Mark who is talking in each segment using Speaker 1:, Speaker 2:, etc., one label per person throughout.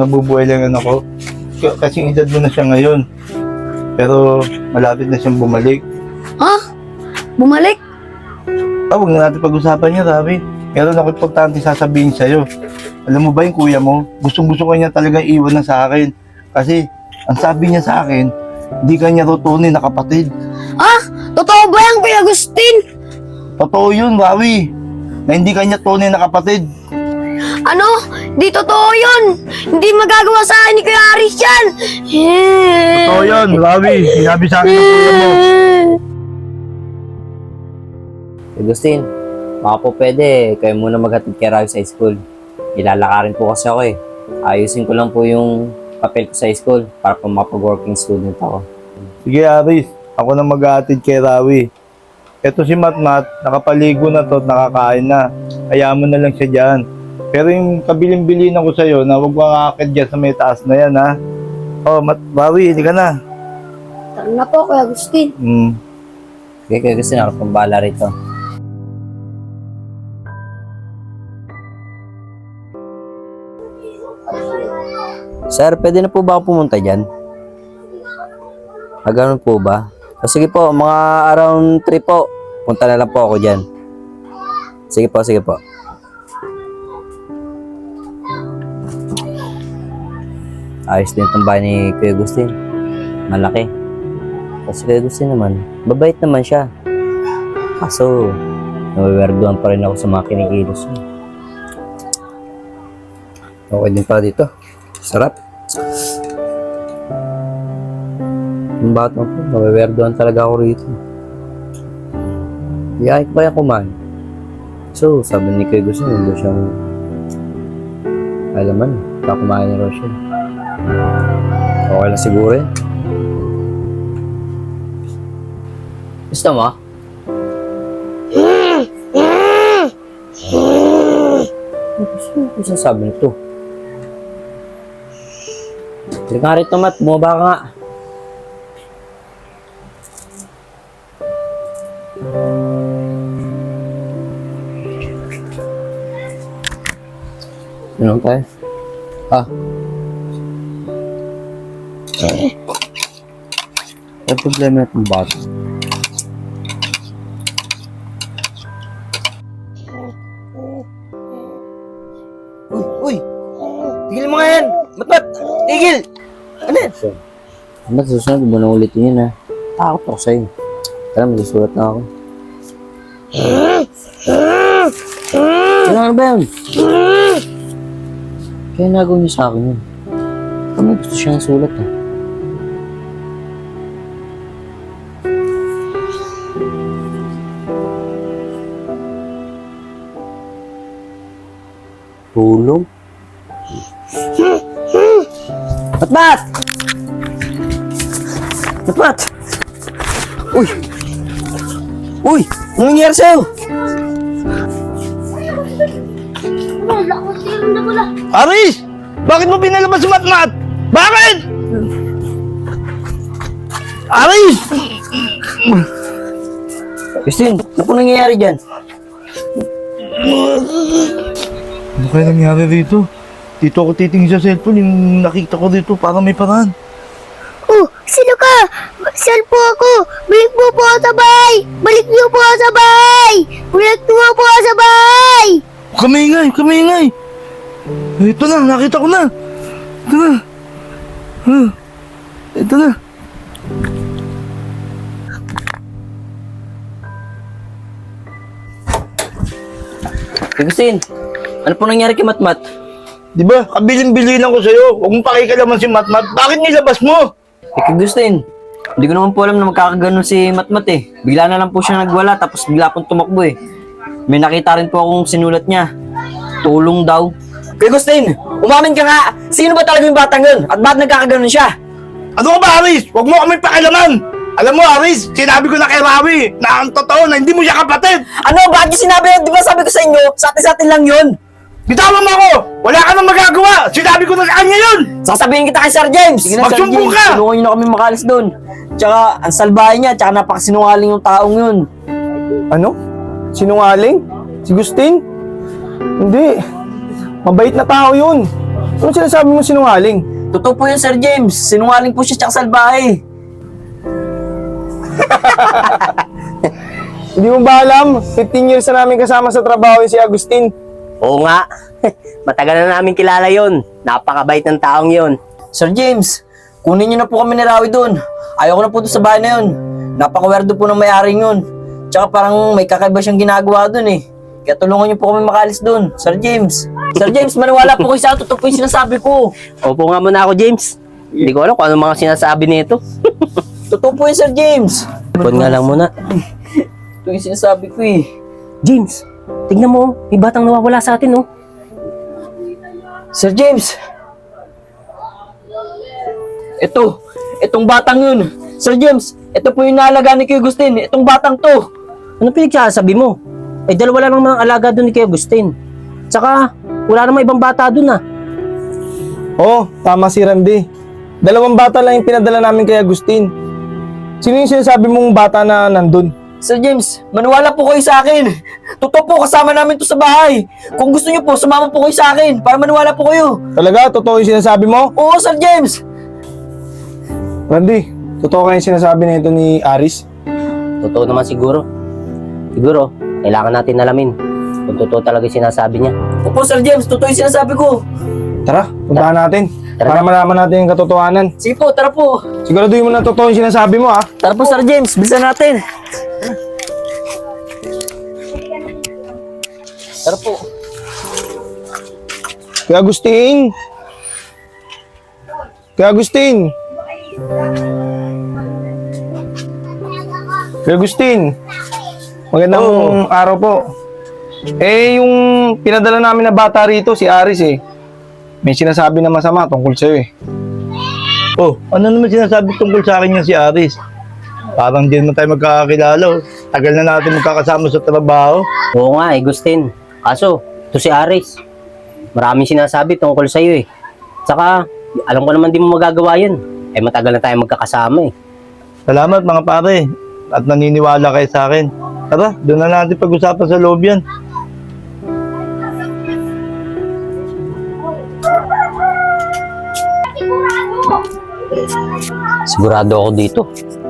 Speaker 1: nabubuhay lang yan ako. K- Kasi edad mo na siya ngayon. Pero malapit na siyang bumalik.
Speaker 2: Ha? Bumalik?
Speaker 1: Ah, huwag na natin pag-usapan niya, Rabi. Meron ako importante sasabihin sa'yo. Alam mo ba yung kuya mo? Gustong gusto ko niya talagang iwan na sa akin. Kasi, ang sabi niya sa akin, hindi ka niya rotonin na kapatid.
Speaker 2: Ah? Totoo ba yan, Kuya Agustin?
Speaker 1: Totoo yun, Rawi. Na hindi ka niya tunay na kapatid.
Speaker 2: Ano? Di totoo yun! Hindi magagawa sa akin ni Kuya Aris yan!
Speaker 1: Totoo yun, Rawi. Sinabi sa akin ng kuya mo.
Speaker 3: Agustin, baka po pwede, kayo muna maghatid kay Ravi sa school. Ilalakarin po kasi ako eh. Ayusin ko lang po yung papel ko sa school para po makapag-working student ako.
Speaker 1: Sige, Aris. Ako na mag-aatid kay Rawi. Ito si Matmat, nakapaligo na to at nakakain na. Kaya mo na lang siya dyan. Pero yung kabiling-bilin ako sa'yo na huwag kang akit dyan sa may taas na yan, ha? Oh, Mat Rawi, hindi ka na.
Speaker 2: Tara na po, Kuya Agustin.
Speaker 1: Hmm.
Speaker 3: Sige, kaya Agustin, ako pang bahala rito. Sir, pwede na po ba ako pumunta dyan? Ah, ganun po ba? O sige po, mga around 3 po. Punta na lang po ako dyan. Sige po, sige po. Ayos din itong bahay ni Kuya Agustin. Malaki. Kasi Kuya Agustin naman, babait naman siya. Kaso, nawiwerduhan pa rin ako sa mga kinikilos niya. Okay din pala dito. Sarap. Ang bata ko, nawiwerduhan talaga ako rito. Iyahay ko kaya kumain. So, sabi ni Kuya Agustin, hindi siyang alaman, kakumain ni Rochelle. Okay lang siguro eh. Gusto mo? Mo kung sasabi nito? Halika nga rito, Mat. Bumaba ka nga. Ano tayo? Ah. Ano problema itong bata?
Speaker 4: Uy, uy! Tigil mo nga yan! Matmat! Tigil! Ano yan?
Speaker 3: Ba't susunod mo na ulit yun ha? Takot ako sa'yo. Tara, magsusulat na ako. Ano ano ba yun? Kaya nagawin niyo sa akin yun. Kami gusto siyang sulat ha.
Speaker 4: Matmat! Matmat! Uy! Uy! Anong nangyari sa'yo?
Speaker 2: Wala ko sa'yo na wala.
Speaker 1: Aris! Bakit mo pinalabas si Matmat? Bakit? Aris!
Speaker 4: Christine, ano po nangyayari dyan?
Speaker 1: Ano kaya nangyari dito? Dito ako titingin sa cellphone, yung nakita ko dito, parang may paraan.
Speaker 2: Oh, sino ka? Saan po ako? Balik mo po ako sa bahay! Balik niyo po ako sa bahay! Balik niyo po ako sa bahay!
Speaker 1: Kamingay, kamingay! Ito na, nakita ko na! Ito na! Huh. Ito na!
Speaker 3: Agustin, ano po nangyari kay Matmat?
Speaker 1: Di ba, kabilin-bilin ako sa'yo. Huwag mong pakikalaman si Matmat. Bakit nilabas mo?
Speaker 3: Eh, kay Agustin, hindi ko naman po alam na magkakaganon si Matmat eh. Bigla na lang po siya nagwala tapos bigla pong tumakbo eh. May nakita rin po akong sinulat niya. Tulong daw.
Speaker 4: Agustin, umamin ka nga! Sino ba talaga yung batang yun? At bakit nagkakaganon siya?
Speaker 1: Ano ka ba, Aris? Huwag mo kami pakialaman! Alam mo, Aris, sinabi ko na kay Rawi na ang totoo na hindi mo siya kapatid!
Speaker 4: Ano? Bakit yung sinabi yun? Di ba sabi ko sa inyo, sa atin-sa atin lang yun?
Speaker 1: Bitawan mo ako! Wala ka nang magagawa! Sinabi ko na sa kanya yun!
Speaker 4: Sasabihin kita kay Sir James!
Speaker 3: Sige na, Sir
Speaker 1: Magsumbong
Speaker 3: James,
Speaker 1: ka!
Speaker 3: Tulungan niyo na kami makalis doon. Tsaka, ang salbahe niya, tsaka napakasinungaling yung taong yun.
Speaker 5: Ano? Sinungaling? Si Gustin? Hindi. Mabait na tao yun. Ano sinasabi mo sinungaling?
Speaker 4: Totoo po yun, Sir James. Sinungaling po siya tsaka salbahe.
Speaker 5: Hindi mo ba alam? 15 years na namin kasama sa trabaho yung si Agustin.
Speaker 6: Oo nga. Matagal na namin kilala yon. Napakabait ng taong yon.
Speaker 4: Sir James, kunin niyo na po kami ni Rawi doon. Ayoko na po doon sa bahay na yun. Napaka-werdo po ng may-aring yun. Tsaka parang may kakaiba siyang ginagawa doon eh. Kaya tulungan niyo po kami makalis doon, Sir James. Sir James, maniwala po kayo sa akin. Totoo po yung sinasabi ko.
Speaker 6: Opo nga muna ako, James. Hindi ko alam kung ano mga sinasabi nito.
Speaker 4: Totoo po yung Sir James.
Speaker 6: Ipon nga lang muna.
Speaker 4: Ito yung sinasabi ko eh.
Speaker 6: James, tignan mo. May batang nawawala sa atin, oh.
Speaker 4: Sir James! Ito, itong batang yun. Sir James, ito po yung naalaga ni Kuya Agustin. Itong batang to.
Speaker 6: Ano pinagsasabi mo? Eh, dalawa lang naman ang alaga doon ni Kuya Agustin. Tsaka, wala namang ibang bata doon, ah.
Speaker 5: Oo, tama si Randy. Dalawang bata lang yung pinadala namin kay Agustin. Sino yung sinasabi mong bata na nandun?
Speaker 4: Sir James, maniwala po kayo sa akin. Totoo po, kasama namin to sa bahay. Kung gusto niyo po, sumama po kayo sa akin para maniwala po kayo.
Speaker 5: Talaga? Totoo yung sinasabi mo?
Speaker 4: Oo, Sir James!
Speaker 5: Randy, totoo kayo yung sinasabi nito ni Aris?
Speaker 6: Totoo naman siguro. Siguro, kailangan natin alamin kung totoo talaga yung sinasabi niya.
Speaker 4: Opo, Sir James, totoo yung sinasabi ko.
Speaker 5: Tara, puntahan natin.
Speaker 6: Tara.
Speaker 5: Para malaman natin yung katotohanan.
Speaker 4: Sige po, tara po.
Speaker 5: Siguraduhin mo na totoo yung sinasabi mo ah.
Speaker 4: Tara po, Sir James, bilisan natin. Tara po.
Speaker 5: Kuya Agustin! Kuya Agustin! Kuya Agustin! Magandang araw po. Eh, yung pinadala namin na bata rito, si Aris eh. May sinasabi na masama tungkol sa'yo eh.
Speaker 1: Oh, ano naman sinasabi tungkol sa akin yung si Aris? Parang di naman tayo magkakakilala. oh. Tagal na natin magkakasama sa trabaho.
Speaker 6: Oo nga, eh. Kaso, ito si Aris. Maraming sinasabi tungkol sa'yo eh. Tsaka, alam ko naman di mo magagawa yun. Eh, matagal na tayo magkakasama eh.
Speaker 1: Salamat mga pare. At naniniwala kayo sa akin. Tara, doon na natin pag-usapan sa loob yan.
Speaker 6: Sigurado ako dito.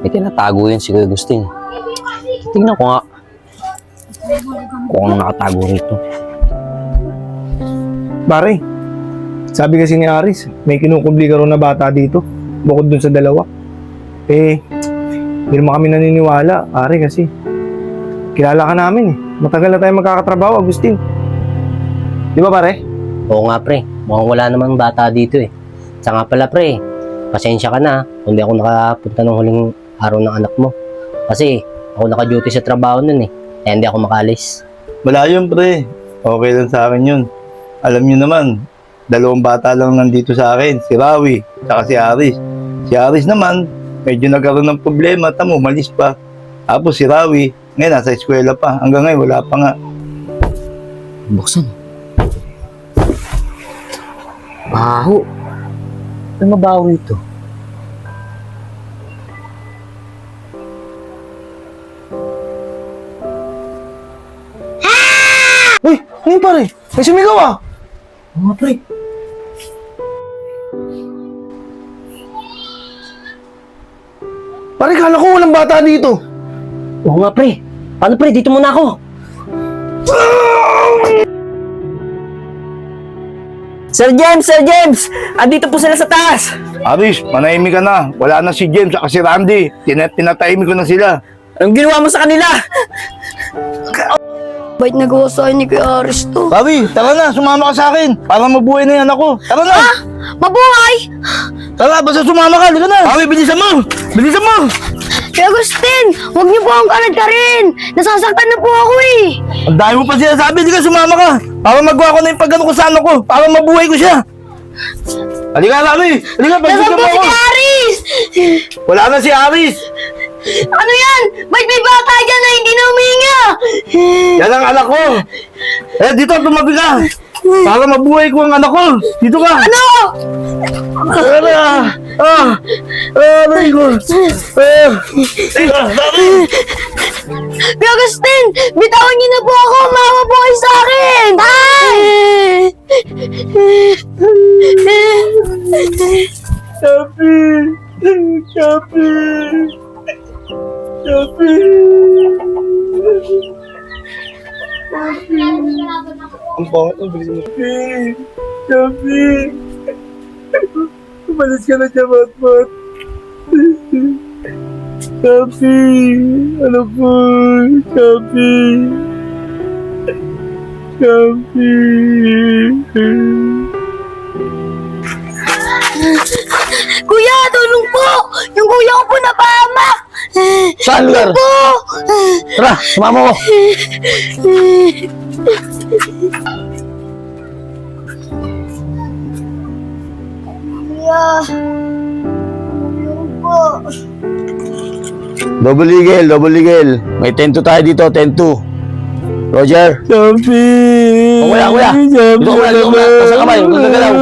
Speaker 6: May tinatago yun si Kuya Agustin. Tingnan ko nga. Kung ano nakatago rito.
Speaker 5: Pare, sabi kasi ni Aris, may kinukubli ka na bata dito. Bukod dun sa dalawa. Eh, hindi naman kami naniniwala, pare kasi. Kilala ka namin eh. Matagal na tayo magkakatrabaho, Agustin. Di ba pare?
Speaker 6: Oo nga pre, mukhang wala namang bata dito eh. Sa nga pala pre, pasensya ka na kung di ako nakapunta ng huling araw ng anak mo. Kasi ako naka-duty sa trabaho nun eh. Kaya hindi ako makalis.
Speaker 1: Wala yun, pre. Okay lang sa akin yun. Alam nyo naman, dalawang bata lang nandito sa akin. Si Rawi, saka si Aris. Si Aris naman, medyo nagkaroon ng problema. Tamo, malis pa. Tapos si Rawi, ngayon nasa eskwela pa. Hanggang ngayon, wala pa nga.
Speaker 6: Buksan. Baho. Ano mabaho ito?
Speaker 5: Yun pare? May sumigaw ah!
Speaker 6: Oo nga pre.
Speaker 5: Pare, kala ko walang bata dito.
Speaker 6: Oo nga pre. Paano pre? Dito muna ako.
Speaker 4: Sir James, Sir James! Andito po sila sa taas!
Speaker 1: Aris, manahimik ka na. Wala na si James at si Randy. Tina- tinatahimik ko na sila.
Speaker 4: Anong ginawa mo sa kanila?
Speaker 2: Bait nagawa sa akin ni Kuya Aris to.
Speaker 1: Rawi, tara na, sumama ka sa akin. Para mabuhay na yan ako. Tara na!
Speaker 2: Mabuhay!
Speaker 1: Tara, basta sumama ka. Lika na. Rawi, bilisan mo! Bilisan mo!
Speaker 2: Kuya Agustin, huwag niyo po akong kanad ka rin. Nasasaktan na po ako eh.
Speaker 1: Ang dami mo pa sinasabi, di ka sumama ka. Para magawa ko na yung pagano ko sa ano ko. Para mabuhay ko siya. Halika, Rawi. Halika,
Speaker 2: Nasaan
Speaker 1: pagbigyan
Speaker 2: po
Speaker 1: mo
Speaker 2: si
Speaker 1: ako.
Speaker 2: Aris?
Speaker 1: Wala na si Aris.
Speaker 2: Ano yan? Ba't may bata dyan na hindi na huminga?
Speaker 1: Yan ang anak ko. Eh, dito, tumabi ka. Para mabuhay ko ang anak ko. Dito ka.
Speaker 2: Ano?
Speaker 1: Tara. Ah. Ah, aray ko. Ah. Teka.
Speaker 2: Kuya Agustin, bitawan niyo na po ako. Mawa po kayo sa akin. Ah!
Speaker 1: Chapi! Chapi! Umalis ka na dyan, Matmat. Chapi! Ano po? Chapi! Chapi!
Speaker 2: Kuya, tulong po! Yung kuya ko po napahamak!
Speaker 6: Saan lugar?
Speaker 2: Po!
Speaker 6: Tara, sumama ko.
Speaker 2: po!
Speaker 7: Double eagle, double eagle. May 10-2 tayo dito, 10-2. Roger.
Speaker 1: Chapi!
Speaker 7: O, kuya, kuya.
Speaker 1: Chapi
Speaker 7: Dito ka muna, dito ka muna. Taas ang kamay, huwag kang gagalaw.